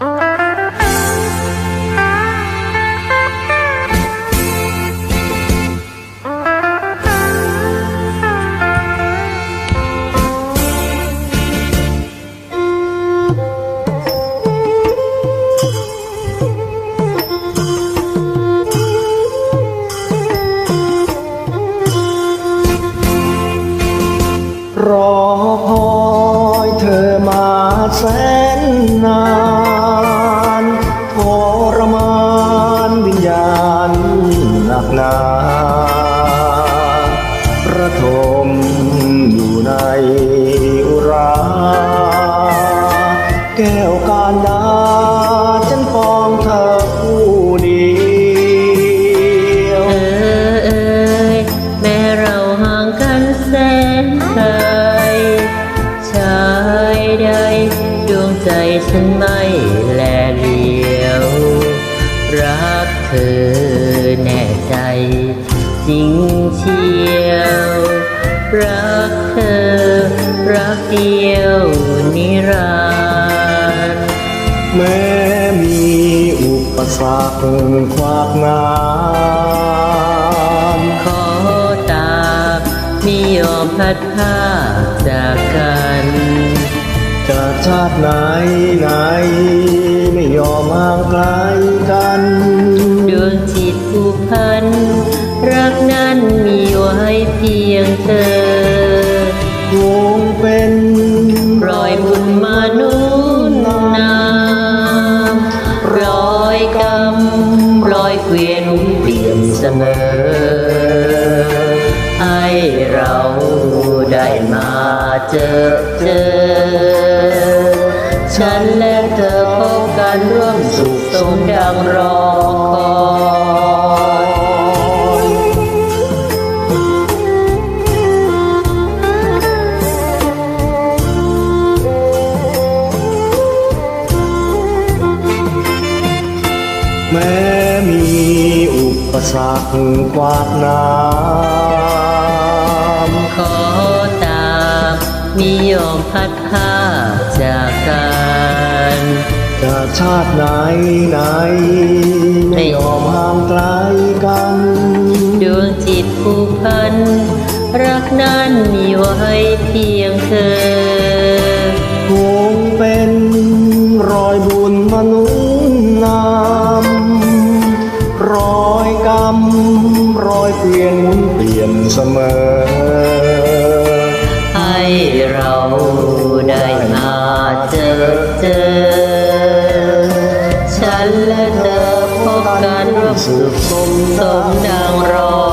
รอคอยเธอมาแสน แก้วการดาฉันปองเธอผู้เดียวเออเอยแม้เราห่างกันแสนไกลชายใดดวงใจฉันไม่แลเลียว รักเธอแน่ใจจริงเชียว รักเธอรักเดียวนิรันดร์ แม้มีอุปสรรคขวากหน้ำขอตามไม่ยอมพัดพรากจากกัน จะชาติไหนไหน ไม่ยอมห่างไกลกันดวงจิตผูกพัน รักนั้นมีไว้เพียงเธอคงเป็น อยกรรมรอยเกวียนหมุนเปลี่ยนเสมอ ให้เราได้มาเจอเจอ ฉันและเธอพบกันร่วมสุขสมดังรอคอย แม้มีอุปสรรคขวากหน้ขอตามมียอมพัดพรากจากกันำจะชาติไหนไหน ไม่ยอมห่างไกลกัน ดวงจิตผูกพัน รักนั้นมีไว้เพียงเธอ รอยเปลี่ยนหมุนเปลี่ยนเสมอ ให้เราได้มาเจอเจอ ฉันและเธอพบกันร่วมสุขสมสมดังรอ